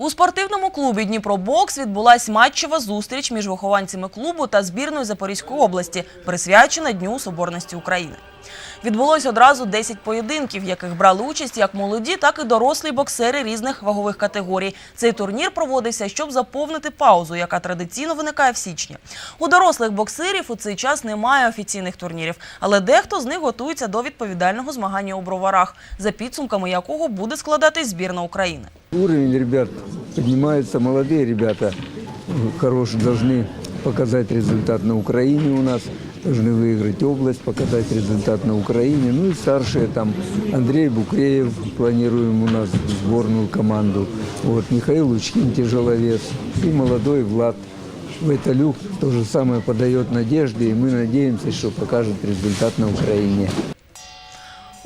У спортивному клубі Дніпробокс відбулась матчева зустріч між вихованцями клубу та збірною Запорізької області, присвячена Дню Соборності України. Відбулось одразу 10 поєдинків, в яких брали участь як молоді, так і дорослі боксери різних вагових категорій. Цей турнір проводився, щоб заповнити паузу, яка традиційно виникає в січні. У дорослих боксерів у цей час немає офіційних турнірів, але дехто з них готується до відповідального змагання у броварах, за підсумками якого буде складатись збірна України. Уровень ребят поднимается, молодые ребята э, хорошие должны показать результат на Украине у нас, должны выиграть область, показать результат на Украине. Ну и старшие там Андрей Букреев, планируем у нас сборную команду. Вот Михаил Лучкин, тяжеловес, и молодой Влад Вайталюк то же самое подает надежды, и мы надеемся, что покажет результат на Украине.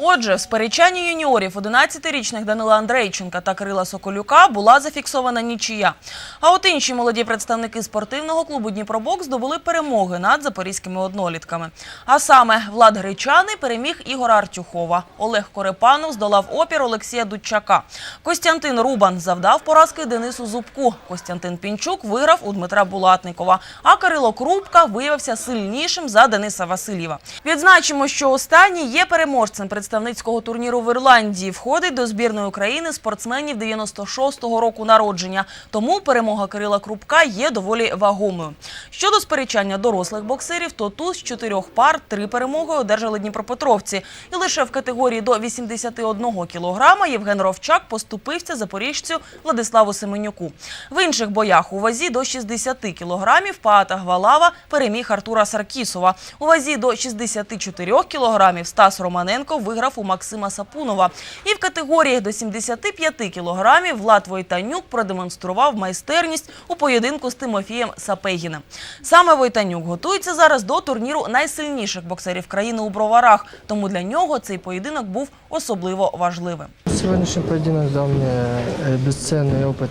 Отже, в сперечанні юніорів 11-річних Данила Андрейченка та Кирила Соколюка була зафіксована нічия. А от інші молоді представники спортивного клубу Дніпробокс здобули перемоги над запорізькими однолітками. А саме Влад Гречаний переміг Ігора Артюхова. Олег Корепанов здолав опір Олексія Дудчака. Костянтин Рубан завдав поразки Денису Зубку. Костянтин Пінчук виграв у Дмитра Булатникова. А Кирило Крупка виявився сильнішим за Дениса Васильєва. Відзначимо, що останній є переможцем представницького турніру в Ірландії. Входить до збірної України спортсменів 96-го року народження. Тому перемога Кирила Крупка є доволі вагомою. Щодо сперечання дорослих боксерів, то тут з чотирьох пар три перемоги одержали дніпропетровці. І лише в категорії до 81 кілограма Євген Ровчак поступився запоріжцю Владиславу Семенюку. В інших боях у вазі до 60 кілограмів Паата Гвалава переміг Артура Саркісова. У вазі до 64 кілограмів Стас Романенко виграв у Максима Сапунова. І в категорії до 75 кілограмів Влад Войтанюк продемонстрував майстерність у поєдинку з Тимофієм Сапегіним. Саме Войтанюк готується зараз до турніру найсильніших боксерів країни у броварах, тому для нього цей поєдинок був особливо важливим. Сегодняшний поединок дал мне э, бесценный опыт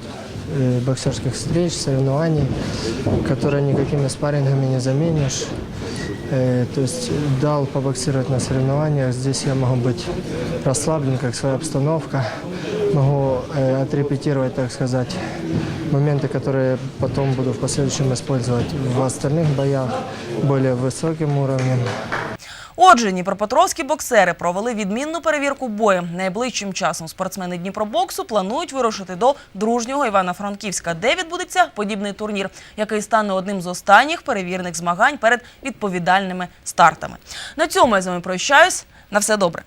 э, боксерских встреч, соревнований, которые никакими спаррингами не заменишь. Э, То есть дал побоксировать на соревнованиях. Здесь я могу быть расслаблен, как своя обстановка. Могу э, отрепетировать, так сказать, моменты, которые потом буду в последующем использовать в остальных боях более высоким уровнем. Отже, дніпропетровські боксери провели відмінну перевірку бою. Найближчим часом спортсмени Дніпробоксу планують вирушити до дружнього Івано-Франківська, де відбудеться подібний турнір, який стане одним з останніх перевірних змагань перед відповідальними стартами. На цьому я з вами прощаюсь. На все добре.